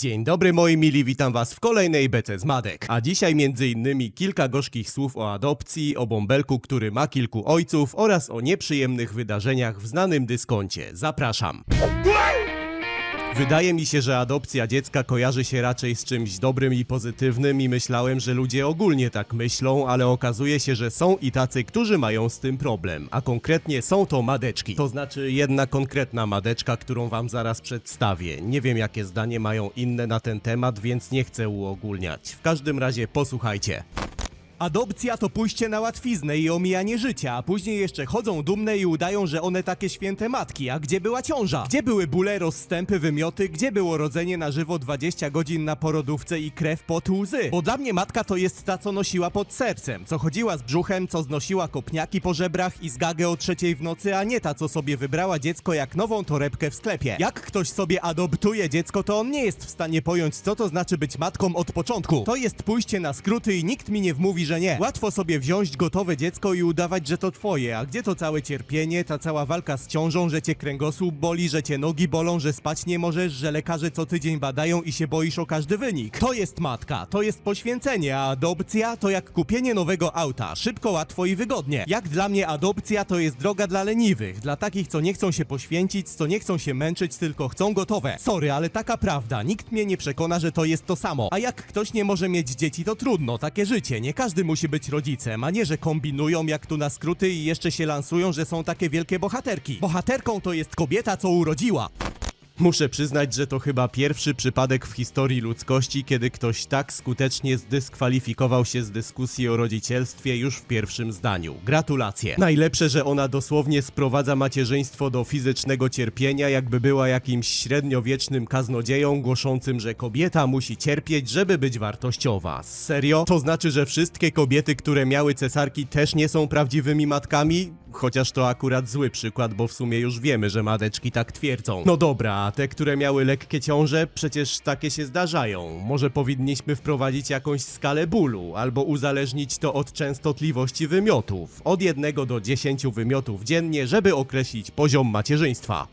Dzień dobry moi mili, witam was w kolejnej bece z Madek. A dzisiaj między innymi kilka gorzkich słów o adopcji, o bąbelku, który ma kilku ojców oraz o nieprzyjemnych wydarzeniach w znanym dyskoncie. Zapraszam. Wydaje mi się, że adopcja dziecka kojarzy się raczej z czymś dobrym i pozytywnym i myślałem, że ludzie ogólnie tak myślą, ale okazuje się, że są i tacy, którzy mają z tym problem, a konkretnie są to madeczki. To znaczy jedna konkretna madeczka, którą wam zaraz przedstawię. Nie wiem jakie zdanie mają inne na ten temat, więc nie chcę uogólniać. W każdym razie posłuchajcie. Adopcja to pójście na łatwiznę i omijanie życia, a później jeszcze chodzą dumne i udają, że one takie święte matki. A gdzie była ciąża? Gdzie były bóle, rozstępy, wymioty? Gdzie było rodzenie na żywo 20 godzin na porodówce i krew pot łzy? Bo dla mnie matka to jest ta, co nosiła pod sercem, co chodziła z brzuchem, co znosiła kopniaki po żebrach i zgagę o trzeciej w nocy, a nie ta, co sobie wybrała dziecko jak nową torebkę w sklepie. Jak ktoś sobie adoptuje dziecko, to on nie jest w stanie pojąć, co to znaczy być matką od początku. To jest pójście na skróty i nikt mi nie wmówi, że nie. Łatwo sobie wziąć gotowe dziecko i udawać, że to twoje, a gdzie to całe cierpienie, ta cała walka z ciążą, że cię kręgosłup boli, że cię nogi bolą, że spać nie możesz, że lekarze co tydzień badają i się boisz o każdy wynik. To jest matka, to jest poświęcenie, a adopcja to jak kupienie nowego auta. Szybko, łatwo i wygodnie. Jak dla mnie adopcja to jest droga dla leniwych, dla takich, co nie chcą się poświęcić, co nie chcą się męczyć, tylko chcą gotowe. Sorry, ale taka prawda, nikt mnie nie przekona, że to jest to samo. A jak ktoś nie może mieć dzieci, to trudno, takie życie. Nie każdy musi być rodzicem, a nie, że kombinują jak tu na skróty i jeszcze się lansują, że są takie wielkie bohaterki. Bohaterką to jest kobieta, co urodziła. Muszę przyznać, że to chyba pierwszy przypadek w historii ludzkości, kiedy ktoś tak skutecznie zdyskwalifikował się z dyskusji o rodzicielstwie już w pierwszym zdaniu. Gratulacje. Najlepsze, że ona dosłownie sprowadza macierzyństwo do fizycznego cierpienia, jakby była jakimś średniowiecznym kaznodzieją głoszącym, że kobieta musi cierpieć, żeby być wartościowa. Serio? To znaczy, że wszystkie kobiety, które miały cesarki też nie są prawdziwymi matkami? Chociaż to akurat zły przykład, bo w sumie już wiemy, że madeczki tak twierdzą. No dobra, a te, które miały lekkie ciąże, przecież takie się zdarzają. Może powinniśmy wprowadzić jakąś skalę bólu, albo uzależnić to od częstotliwości wymiotów. Od 1 do 10 wymiotów dziennie, żeby określić poziom macierzyństwa.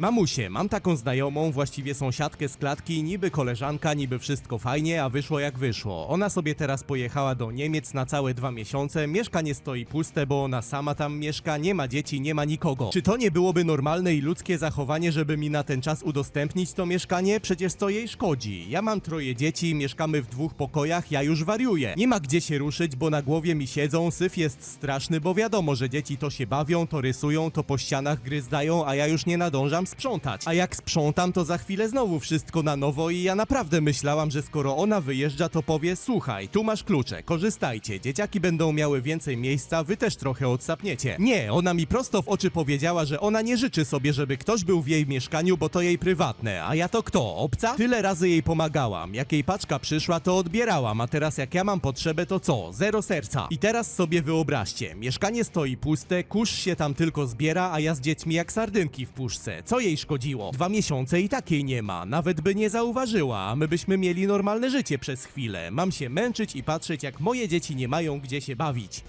Mamusie, mam taką znajomą, właściwie sąsiadkę z klatki, niby koleżanka, niby wszystko fajnie, a wyszło jak wyszło. Ona sobie teraz pojechała do Niemiec na całe dwa miesiące, mieszkanie stoi puste, bo ona sama tam mieszka, nie ma dzieci, nie ma nikogo. Czy to nie byłoby normalne i ludzkie zachowanie, żeby mi na ten czas udostępnić to mieszkanie? Przecież co jej szkodzi? Ja mam troje dzieci, mieszkamy w dwóch pokojach, ja już wariuję. Nie ma gdzie się ruszyć, bo na głowie mi siedzą, syf jest straszny, bo wiadomo, że dzieci to się bawią, to rysują, to po ścianach gryzdają, a ja już nie nadążam sprzątać. A jak sprzątam, to za chwilę znowu wszystko na nowo i ja naprawdę myślałam, że skoro ona wyjeżdża, to powie słuchaj, tu masz klucze, korzystajcie, dzieciaki będą miały więcej miejsca, wy też trochę odsapniecie. Nie, ona mi prosto w oczy powiedziała, że ona nie życzy sobie, żeby ktoś był w jej mieszkaniu, bo to jej prywatne, a ja to kto, obca? Tyle razy jej pomagałam, jak jej paczka przyszła, to odbierałam, a teraz jak ja mam potrzebę, to co? Zero serca. I teraz sobie wyobraźcie, mieszkanie stoi puste, kurz się tam tylko zbiera, a ja z dziećmi jak sardynki w puszce. Co jej szkodziło? Dwa miesiące i takiej nie ma, nawet by nie zauważyła, a my byśmy mieli normalne życie przez chwilę. Mam się męczyć i patrzeć, jak moje dzieci nie mają gdzie się bawić.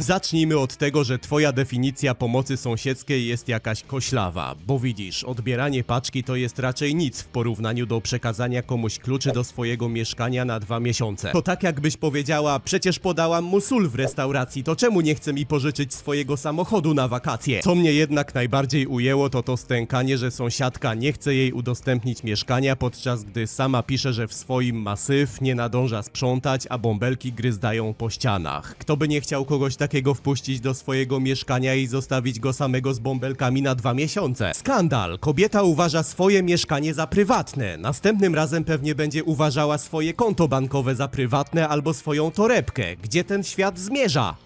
Zacznijmy od tego, że twoja definicja pomocy sąsiedzkiej jest jakaś koślawa, bo widzisz, odbieranie paczki to jest raczej nic w porównaniu do przekazania komuś kluczy do swojego mieszkania na dwa miesiące. To tak jakbyś powiedziała, przecież podałam mu sól w restauracji, to czemu nie chce mi pożyczyć swojego samochodu na wakacje? Co mnie jednak najbardziej ujęło, to to stękanie, że sąsiadka nie chce jej udostępnić mieszkania, podczas gdy sama pisze, że w swoim masyw nie nadąża sprzątać, a bąbelki gryzdają po ścianach. Kto by nie chciał kogoś takiego wpuścić do swojego mieszkania i zostawić go samego z bąbelkami na dwa miesiące? Skandal! Kobieta uważa swoje mieszkanie za prywatne. Następnym razem pewnie będzie uważała swoje konto bankowe za prywatne albo swoją torebkę. Gdzie ten świat zmierza?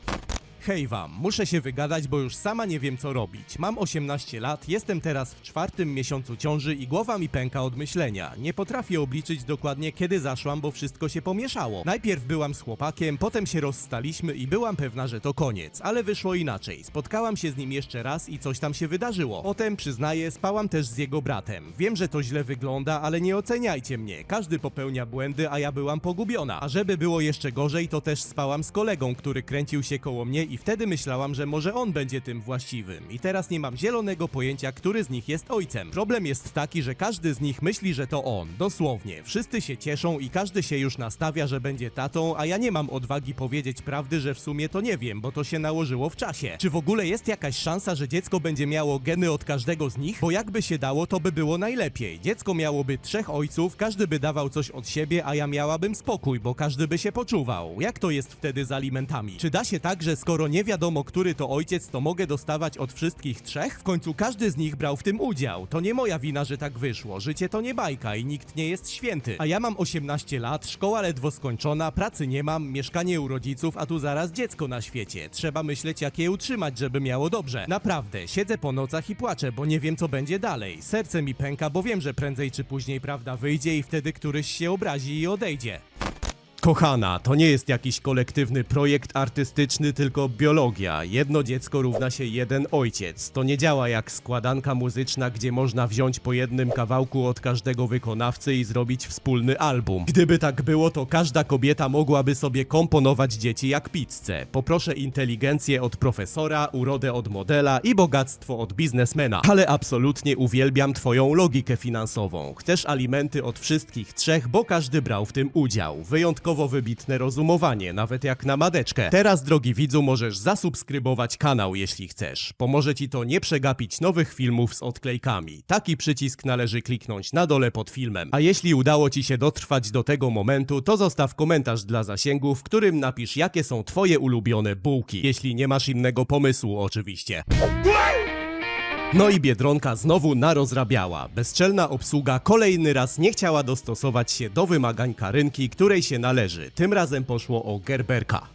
Hej wam, muszę się wygadać, bo już sama nie wiem co robić. Mam 18 lat, jestem teraz w czwartym miesiącu ciąży i głowa mi pęka od myślenia. Nie potrafię obliczyć dokładnie kiedy zaszłam, bo wszystko się pomieszało. Najpierw byłam z chłopakiem, potem się rozstaliśmy i byłam pewna, że to koniec, ale wyszło inaczej. Spotkałam się z nim jeszcze raz i coś tam się wydarzyło. Potem, przyznaję, spałam też z jego bratem. Wiem, że to źle wygląda, ale nie oceniajcie mnie. Każdy popełnia błędy, a ja byłam pogubiona. A żeby było jeszcze gorzej, to też spałam z kolegą, który kręcił się koło mnie i i wtedy myślałam, że może on będzie tym właściwym. I teraz nie mam zielonego pojęcia, który z nich jest ojcem. Problem jest taki, że każdy z nich myśli, że to on. Dosłownie. Wszyscy się cieszą i każdy się już nastawia, że będzie tatą, a ja nie mam odwagi powiedzieć prawdy, że w sumie to nie wiem, bo to się nałożyło w czasie. Czy w ogóle jest jakaś szansa, że dziecko będzie miało geny od każdego z nich? Bo jakby się dało, to by było najlepiej. Dziecko miałoby trzech ojców, każdy by dawał coś od siebie, a ja miałabym spokój, bo każdy by się poczuwał. Jak to jest wtedy z alimentami? Czy da się tak, że skoro nie wiadomo, który to ojciec, to mogę dostawać od wszystkich trzech? W końcu każdy z nich brał w tym udział. To nie moja wina, że tak wyszło. Życie to nie bajka i nikt nie jest święty. A ja mam 18 lat, szkoła ledwo skończona, pracy nie mam, mieszkanie u rodziców, a tu zaraz dziecko na świecie. Trzeba myśleć, jak je utrzymać, żeby miało dobrze. Naprawdę, siedzę po nocach i płaczę, bo nie wiem, co będzie dalej. Serce mi pęka, bo wiem, że prędzej czy później prawda wyjdzie i wtedy któryś się obrazi i odejdzie. Kochana, to nie jest jakiś kolektywny projekt artystyczny, tylko biologia. Jedno dziecko równa się jeden ojciec. To nie działa jak składanka muzyczna, gdzie można wziąć po jednym kawałku od każdego wykonawcy i zrobić wspólny album. Gdyby tak było, to każda kobieta mogłaby sobie komponować dzieci jak pizzę. Poproszę inteligencję od profesora, urodę od modela i bogactwo od biznesmena. Ale absolutnie uwielbiam twoją logikę finansową. Chcesz alimenty od wszystkich trzech, bo każdy brał w tym udział. Wyjątkowo wybitne rozumowanie, nawet jak na madeczkę. Teraz, drogi widzu, możesz zasubskrybować kanał, jeśli chcesz. Pomoże ci to nie przegapić nowych filmów z odklejkami. Taki przycisk należy kliknąć na dole pod filmem. A jeśli udało ci się dotrwać do tego momentu, to zostaw komentarz dla zasięgu, w którym napisz, jakie są twoje ulubione bułki. Jeśli nie masz innego pomysłu, oczywiście. No i Biedronka znowu narozrabiała. Bezczelna obsługa kolejny raz nie chciała dostosować się do wymagań Karynki, której się należy. Tym razem poszło o Gerberka.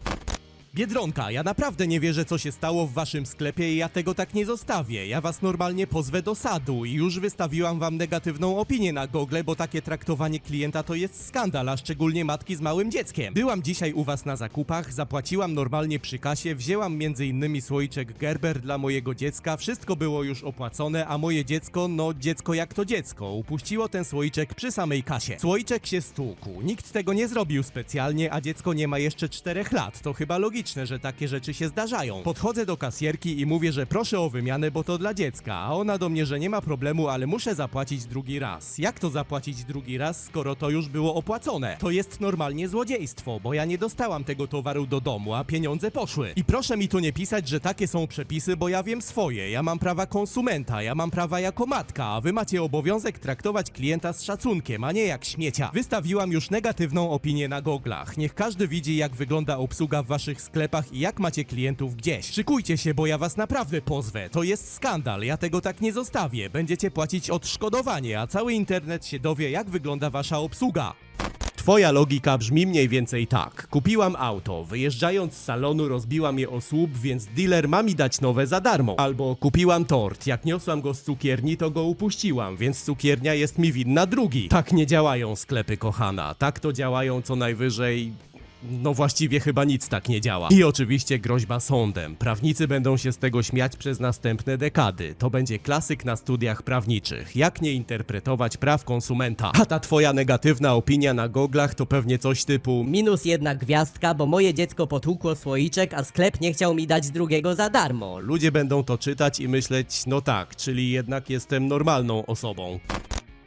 Biedronka, ja naprawdę nie wierzę, co się stało w waszym sklepie i ja tego tak nie zostawię. Ja was normalnie pozwę do sadu i już wystawiłam wam negatywną opinię na Google, bo takie traktowanie klienta to jest skandal, a szczególnie matki z małym dzieckiem. Byłam dzisiaj u was na zakupach, zapłaciłam normalnie przy kasie, wzięłam innymi słoiczek Gerber dla mojego dziecka, wszystko było już opłacone, a moje dziecko, no dziecko jak to dziecko, upuściło ten słoiczek przy samej kasie. Słoiczek się stłukł, nikt tego nie zrobił specjalnie, a dziecko nie ma jeszcze 4 lat, to chyba logiczne, że takie rzeczy się zdarzają. Podchodzę do kasjerki i mówię, że proszę o wymianę, bo to dla dziecka, a ona do mnie, że nie ma problemu, ale muszę zapłacić drugi raz. Jak to zapłacić drugi raz, skoro to już było opłacone? To jest normalnie złodziejstwo, bo ja nie dostałam tego towaru do domu, a pieniądze poszły. I proszę mi tu nie pisać, że takie są przepisy, bo ja wiem swoje. Ja mam prawa konsumenta, ja mam prawa jako matka, a wy macie obowiązek traktować klienta z szacunkiem, a nie jak śmiecia. Wystawiłam już negatywną opinię na goglach. Niech każdy widzi, jak wygląda obsługa w waszych i jak macie klientów gdzieś. Szykujcie się, bo ja was naprawdę pozwę. To jest skandal, ja tego tak nie zostawię. Będziecie płacić odszkodowanie, a cały internet się dowie, jak wygląda wasza obsługa. Twoja logika brzmi mniej więcej tak. Kupiłam auto, wyjeżdżając z salonu rozbiłam je o słup, więc dealer ma mi dać nowe za darmo. Albo kupiłam tort, jak niosłam go z cukierni, to go upuściłam, więc cukiernia jest mi winna drugi. Tak nie działają sklepy, kochana. Tak to działają co najwyżej no właściwie chyba nic tak nie działa. I oczywiście groźba sądem. Prawnicy będą się z tego śmiać przez następne dekady. To będzie klasyk na studiach prawniczych. Jak nie interpretować praw konsumenta? A ta twoja negatywna opinia na goglach to pewnie coś typu Minus jedna gwiazdka, bo moje dziecko potłukło słoiczek, a sklep nie chciał mi dać drugiego za darmo. Ludzie będą to czytać i myśleć, no tak, czyli jednak jestem normalną osobą.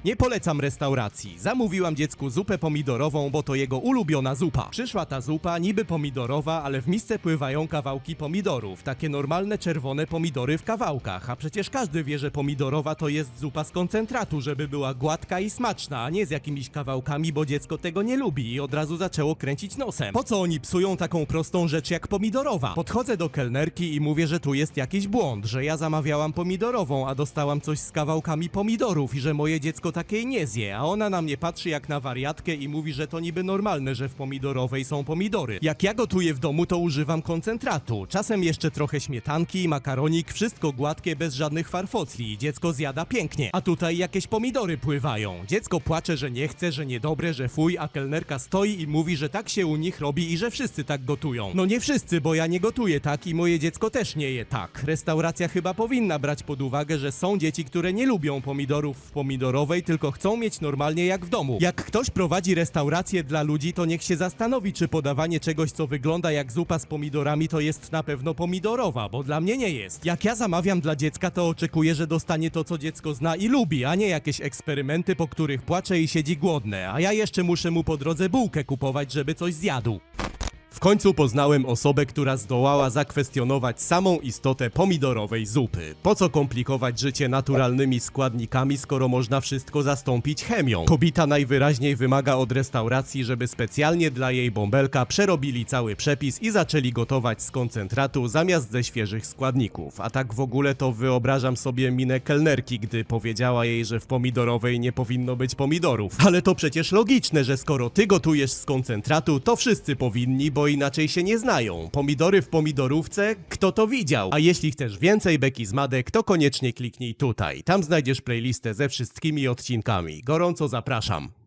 Nie polecam restauracji. Zamówiłam dziecku zupę pomidorową, bo to jego ulubiona zupa. Przyszła ta zupa, niby pomidorowa, ale w misce pływają kawałki pomidorów. Takie normalne czerwone pomidory w kawałkach. A przecież każdy wie, że pomidorowa to jest zupa z koncentratu, żeby była gładka i smaczna, a nie z jakimiś kawałkami, bo dziecko tego nie lubi i od razu zaczęło kręcić nosem. Po co oni psują taką prostą rzecz jak pomidorowa? Podchodzę do kelnerki i mówię, że tu jest jakiś błąd, że ja zamawiałam pomidorową, a dostałam coś z kawałkami pomidorów i że moje dziecko takiej nie zje, a ona na mnie patrzy jak na wariatkę i mówi, że to niby normalne, że w pomidorowej są pomidory. Jak ja gotuję w domu, to używam koncentratu. Czasem jeszcze trochę śmietanki, makaronik, wszystko gładkie, bez żadnych farfocli. Dziecko zjada pięknie. A tutaj jakieś pomidory pływają. Dziecko płacze, że nie chce, że niedobre, że fuj, a kelnerka stoi i mówi, że tak się u nich robi i że wszyscy tak gotują. No nie wszyscy, bo ja nie gotuję tak i moje dziecko też nie je tak. Restauracja chyba powinna brać pod uwagę, że są dzieci, które nie lubią pomidorów w pomidorowej, tylko chcą mieć normalnie jak w domu. Jak ktoś prowadzi restaurację dla ludzi, to niech się zastanowi, czy podawanie czegoś, co wygląda jak zupa z pomidorami, to jest na pewno pomidorowa, bo dla mnie nie jest. Jak ja zamawiam dla dziecka, to oczekuję, że dostanie to, co dziecko zna i lubi, a nie jakieś eksperymenty, po których płacze i siedzi głodne, a ja jeszcze muszę mu po drodze bułkę kupować, żeby coś zjadł. W końcu poznałem osobę, która zdołała zakwestionować samą istotę pomidorowej zupy. Po co komplikować życie naturalnymi składnikami, skoro można wszystko zastąpić chemią? Kobita najwyraźniej wymaga od restauracji, żeby specjalnie dla jej bąbelka przerobili cały przepis i zaczęli gotować z koncentratu zamiast ze świeżych składników. A tak w ogóle to wyobrażam sobie minę kelnerki, gdy powiedziała jej, że w pomidorowej nie powinno być pomidorów. Ale to przecież logiczne, że skoro ty gotujesz z koncentratu, to wszyscy powinni, bo inaczej się nie znają. Pomidory w pomidorówce? Kto to widział? A jeśli chcesz więcej beki z Madek, to koniecznie kliknij tutaj. Tam znajdziesz playlistę ze wszystkimi odcinkami. Gorąco zapraszam.